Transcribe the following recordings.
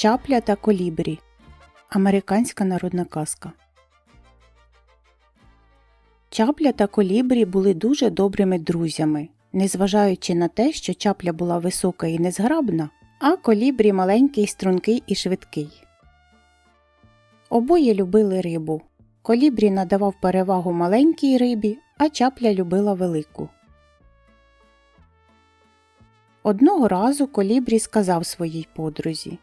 Чапля та колібрі. Американська народна казка. Чапля та колібрі були дуже добрими друзями, незважаючи на те, що чапля була висока і незграбна, а колібрі маленький, стрункий і швидкий. Обоє любили рибу. Колібрі надавав перевагу маленькій рибі, а чапля любила велику. Одного разу колібрі сказав своїй подрузі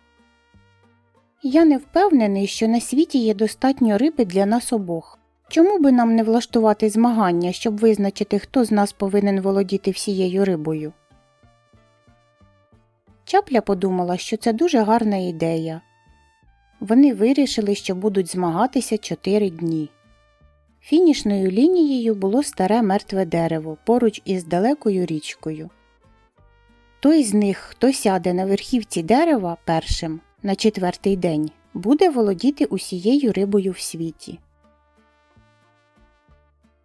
Я не впевнений, що на світі є достатньо риби для нас обох. Чому би нам не влаштувати змагання, щоб визначити, хто з нас повинен володіти всією рибою? Чапля подумала, що це дуже гарна ідея. Вони вирішили, що будуть змагатися чотири дні. Фінішною лінією було старе мертве дерево поруч із далекою річкою. Той з них, хто сяде на верхівці дерева першим на четвертий день, буде володіти усією рибою в світі.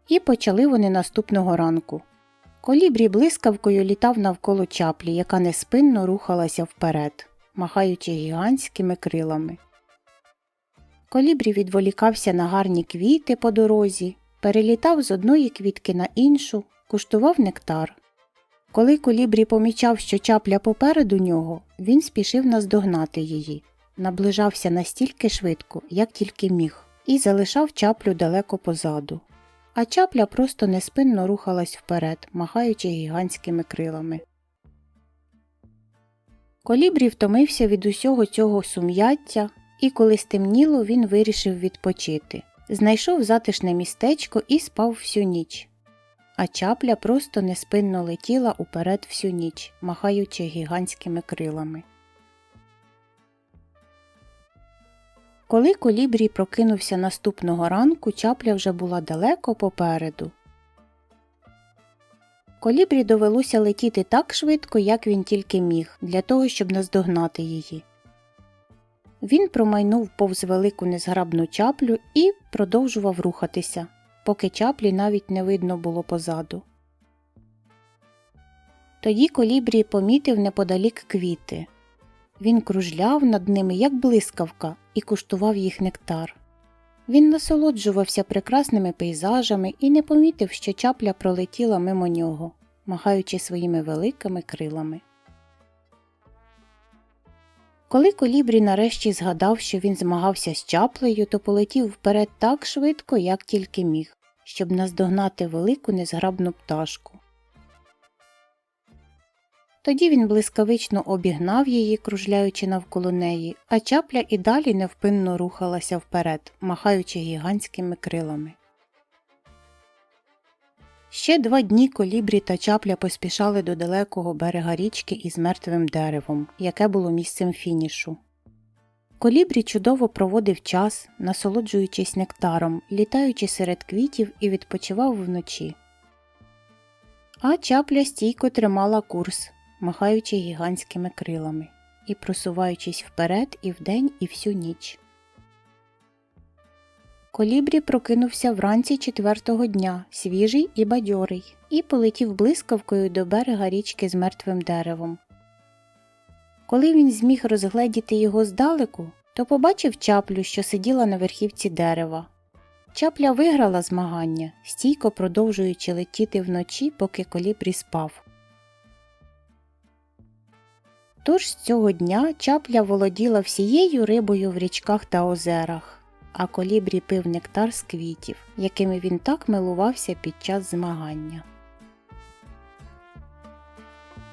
І почали вони наступного ранку. Колібрі блискавкою літав навколо чаплі, яка неспинно рухалася вперед, махаючи гігантськими крилами. Колібрі відволікався на гарні квіти по дорозі, перелітав з одної квітки на іншу, куштував нектар. Коли колібрі помічав, що чапля попереду нього, він спішив наздогнати її, наближався настільки швидко, як тільки міг, і залишав чаплю далеко позаду. А чапля просто неспинно рухалась вперед, махаючи гігантськими крилами. Колібрі втомився від усього цього сум'яття, і коли стемніло, він вирішив відпочити. Знайшов затишне містечко і спав всю ніч. А чапля просто неспинно летіла уперед всю ніч, махаючи гігантськими крилами. Коли колібрій прокинувся наступного ранку, чапля вже була далеко попереду. Колібрі довелося летіти так швидко, як він тільки міг, для того, щоб наздогнати її. Він промайнув повз велику незграбну чаплю і продовжував рухатися, поки чаплі навіть не видно було позаду. Тоді колібрій помітив неподалік квіти. Він кружляв над ними, як блискавка, і куштував їх нектар. Він насолоджувався прекрасними пейзажами і не помітив, що чапля пролетіла мимо нього, махаючи своїми великими крилами. Коли колібрі нарешті згадав, що він змагався з чаплею, то полетів вперед так швидко, як тільки міг, щоб наздогнати велику незграбну пташку. Тоді він блискавично обігнав її, кружляючи навколо неї, а чапля і далі невпинно рухалася вперед, махаючи гігантськими крилами. Ще два дні колібрі та чапля поспішали до далекого берега річки із мертвим деревом, яке було місцем фінішу. Колібрі чудово проводив час, насолоджуючись нектаром, літаючи серед квітів і відпочивав вночі. А чапля стійко тримала курс, махаючи гігантськими крилами і просуваючись вперед і вдень, і всю ніч. Колібрі прокинувся вранці четвертого дня, свіжий і бадьорий, і полетів блискавкою до берега річки з мертвим деревом. Коли він зміг розгледіти його здалеку, то побачив чаплю, що сиділа на верхівці дерева. Чапля виграла змагання, стійко продовжуючи летіти вночі, поки колібрі спав. Тож з цього дня чапля володіла всією рибою в річках та озерах а колібрі пив нектар з квітів, якими він так милувався під час змагання.